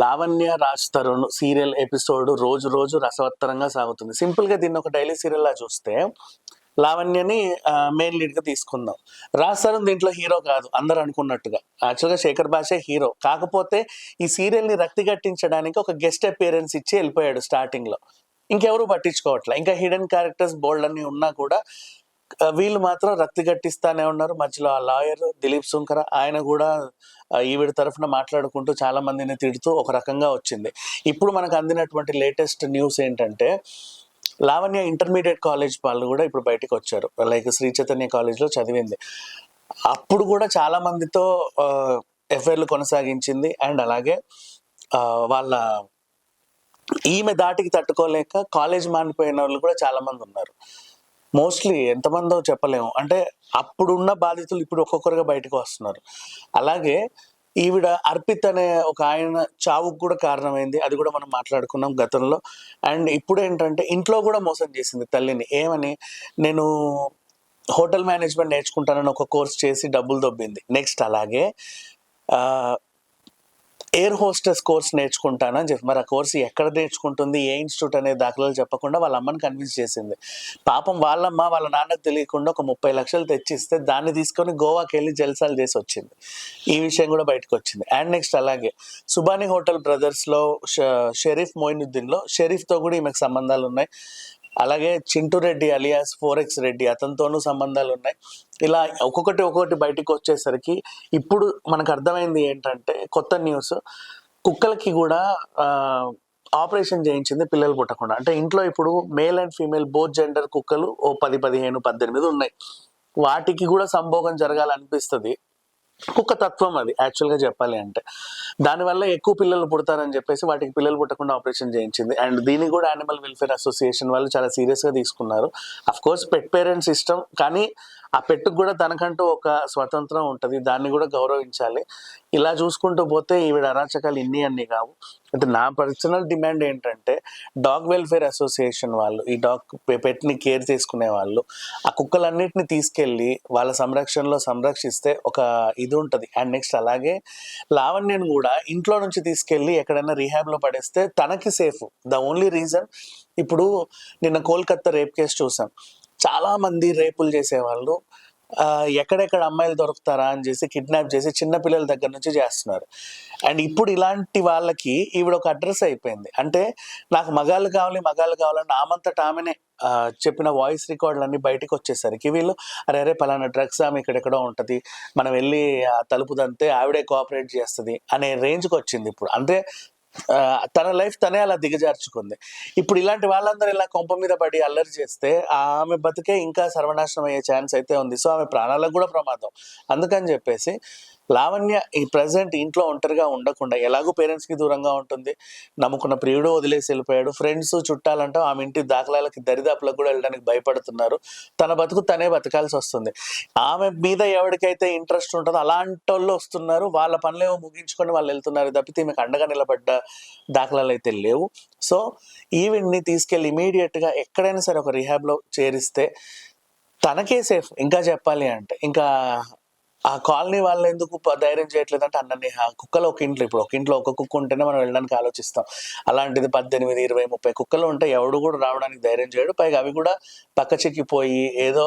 Lavanya Raj Tarun serial episode రోజు రోజు రసవత్తరంగా సాగుతుంది. సింపుల్గా దీన్ని ఒక డైలీ సీరియల్ లా చూస్తే లావణ్యని మెయిన్ లీడ్గా తీసుకుందాం. రాజ్ తరుణ్ దీంట్లో హీరో కాదు అందరు అనుకున్నట్టుగా. యాక్చువల్గా శేఖర్ భాషే హీరో. కాకపోతే ఈ సీరియల్ని రక్తి కట్టించడానికి ఒక గెస్ట్ అపియరెన్స్ ఇచ్చి వెళ్ళిపోయాడు స్టార్టింగ్లో. ఇంకెవరు పట్టించుకోవట్లే. ఇంకా హిడెన్ క్యారెక్టర్స్ బోల్డ్ అన్ని ఉన్నా కూడా వీళ్ళు మాత్రం రక్తి గట్టిస్తానే ఉన్నారు. మధ్యలో ఆ లాయర్ దిలీప్ సుంకర ఆయన కూడా ఈవిడ తరఫున మాట్లాడుకుంటూ చాలా మందిని తిడుతూ ఒక రకంగా వచ్చింది. ఇప్పుడు మనకు అందినటువంటి లేటెస్ట్ న్యూస్ ఏంటంటే లావణ్య ఇంటర్మీడియట్ కాలేజ్ వాళ్ళు కూడా ఇప్పుడు బయటకు వచ్చారు. లైక్ శ్రీ చైతన్య కాలేజ్లో చదివింది. అప్పుడు కూడా చాలా మందితో ఎఫ్ఐఆర్లు కొనసాగించింది. అండ్ అలాగే వాళ్ళ ఈమె దాటికి తట్టుకోలేక కాలేజ్ మానిపోయిన వాళ్ళు కూడా చాలా మంది ఉన్నారు. మోస్ట్లీ ఎంతమందో చెప్పలేము. అంటే అప్పుడున్న బాధితులు ఇప్పుడు ఒక్కొక్కరుగా బయటకు వస్తున్నారు. అలాగే ఈవిడ అర్పిత్ అనే ఒక ఆయన చావుకు కూడా కారణమైంది. అది కూడా మనం మాట్లాడుకున్నాం గతంలో. అండ్ ఇప్పుడు ఏంటంటే ఇంట్లో కూడా మోసం చేసింది తల్లిని. ఏమని? నేను హోటల్ మేనేజ్మెంట్ నేర్చుకుంటానని ఒక కోర్స్ చేసి డబ్బులు దొబ్బింది. నెక్స్ట్ అలాగే ఎయిర్ హోస్టెస్ కోర్స్ నేర్చుకుంటానని చెప్పి. మరి ఆ కోర్స్ ఎక్కడ నేర్చుకుంటుంది ఏ ఇన్స్టిట్యూట్ అనే దాఖలాలు చెప్పకుండా వాళ్ళ అమ్మని కన్విన్స్ చేసింది. పాపం వాళ్ళమ్మ వాళ్ళ నాన్నకు తెలియకుండా ఒక ముప్పై లక్షలు తెచ్చిస్తే దాన్ని తీసుకొని గోవాకి వెళ్ళి జల్సాలు చేసి వచ్చింది. ఈ విషయం కూడా బయటకు వచ్చింది. అండ్ నెక్స్ట్ అలాగే సుబానీ హోటల్ బ్రదర్స్లో షరీఫ్ మొయినుద్దీన్లో షరీఫ్తో కూడా ఈమెకు సంబంధాలు ఉన్నాయి. అలాగే చింటూ రెడ్డి అలియాస్ ఫోరెక్స్ రెడ్డి అతనితోనూ సంబంధాలు ఉన్నాయి. ఇలా ఒక్కొక్కటి ఒక్కొక్కటి బయటకు వచ్చేసరికి ఇప్పుడు మనకు అర్థమైంది ఏంటంటే కొత్త న్యూస్ కుక్కలకి కూడా ఆపరేషన్ చేయించింది పిల్లలు పుట్టకుండా. అంటే ఇంట్లో ఇప్పుడు male and female both gender కుక్కలు ఓ పది పదిహేను పద్దెనిమిది ఉన్నాయి. వాటికి కూడా సంభోగం జరగాలనిపిస్తుంది. కుక్క తత్వం అది యాక్చువల్గా చెప్పాలి అంటే. దానివల్ల ఎక్కువ పిల్లలు పుడతారని చెప్పేసి వాటికి పిల్లలు పుట్టకుండా ఆపరేషన్ చేయించింది. అండ్ దీన్ని కూడా యానిమల్ వెల్ఫేర్ అసోసియేషన్ వాళ్ళు చాలా సీరియస్గా తీసుకున్నారు. అఫ్ కోర్స్ పెట్ పేరెంట్స్ ఇష్టం కానీ ఆ పెట్టుకు కూడా తనకంటూ ఒక స్వతంత్రం ఉంటుంది. దాన్ని కూడా గౌరవించాలి. ఇలా చూసుకుంటూ పోతే ఈవిడ అరాచకాలు ఇన్ని అన్ని కావు. అంటే నా పర్సనల్ డిమాండ్ ఏంటంటే డాగ్ వెల్ఫేర్ అసోసియేషన్ వాళ్ళు ఈ డాగ్ పెట్ని కేర్ చేసుకునే వాళ్ళు ఆ కుక్కలన్నిటిని తీసుకెళ్ళి వాళ్ళ సంరక్షణలో సంరక్షిస్తే ఒక ఇది ఉంటుంది. అండ్ నెక్స్ట్ అలాగే లావణ్యను కూడా ఇంట్లో నుంచి తీసుకెళ్ళి ఎక్కడైనా రీహాబ్లో పడేస్తే తనకి సేఫ్. ద ఓన్లీ రీజన్ ఇప్పుడు నిన్న కోల్కత్తా రేప్ కేసు చూసాం. చాలా మంది రేపులు చేసేవాళ్ళు ఎక్కడెక్కడ అమ్మాయిలు దొరుకుతారా? అని చేసి కిడ్నాప్ చేసి చిన్న పిల్లల దగ్గర నుంచి చేస్తున్నారు. అండ్ ఇప్పుడు ఇలాంటి వాళ్ళకి ఈవిడ ఒక అడ్రస్ అయిపోయింది. అంటే నాకు మగాళ్ళు కావాలి మగాళ్ళు కావాలని ఆమంతట ఆమెనే చెప్పిన వాయిస్ రికార్డులన్నీ బయటకు వచ్చేసరికి వీళ్ళు అరే అరే పలానా డ్రగ్స్ ఆమె ఇక్కడెక్కడో ఉంటుంది మనం వెళ్ళి ఆ తలుపు దంతే ఆవిడే కోఆపరేట్ చేస్తుంది అనే రేంజ్కి వచ్చింది ఇప్పుడు. అంటే తన లైఫ్ తనే అలా దిగజార్చుకుంది. ఇప్పుడు ఇలాంటి వాళ్ళందరూ ఇలా కొంప మీద పడి అల్లరి చేస్తే ఆమె బతికే ఇంకా సర్వనాశనం అయ్యే ఛాన్స్ అయితే ఉంది. సో ఆమె ప్రాణాలకు కూడా ప్రమాదం. అందుకని చెప్పేసి లావణ్య ఈ ప్రజెంట్ ఇంట్లో ఒంటరిగా ఉండకుండా ఎలాగో పేరెంట్స్కి దూరంగా ఉంటుంది. నమ్ముకున్న ప్రియుడు వదిలేసి వెళ్ళిపోయాడు. ఫ్రెండ్స్ చుట్టాలంటే ఆమె ఇంటి దాఖలాలకి దరిదాపులకు కూడా వెళ్ళడానికి భయపడుతున్నారు. తన బతుకు తనే బతకాల్సి వస్తుంది. ఆమె మీద ఎవరికైతే ఇంట్రెస్ట్ ఉంటుందో అలాంటి వాళ్ళు వస్తున్నారు. వాళ్ళ పనులేమో ముగించుకొని వాళ్ళు వెళ్తున్నారు తప్పితే ఈమెకు అండగా నిలబడ్డ దాఖలాలు అయితే లేవు. సో ఈవెంట్ని తీసుకెళ్ళి ఇమీడియట్గా ఎక్కడైనా సరే ఒక రిహాబ్లో చేరిస్తే తనకే సేఫ్ ఇంకా చెప్పాలి అంటే ఇంకా ఆ కాలనీ వాళ్ళు ఎందుకు ధైర్యం చేయట్లేదు అంటే అన్నీ ఆ కుక్కలు ఒక ఇంట్లో ఇప్పుడు ఒక ఇంట్లో ఒక కుక్క ఉంటేనే మనం వెళ్ళడానికి ఆలోచిస్తాం. అలాంటిది పద్దెనిమిది ఇరవై ముప్పై కుక్కలు ఉంటే ఎవడు కూడా రావడానికి ధైర్యం చేయడు. పైగా అవి కూడా పక్క చిక్కిపోయి ఏదో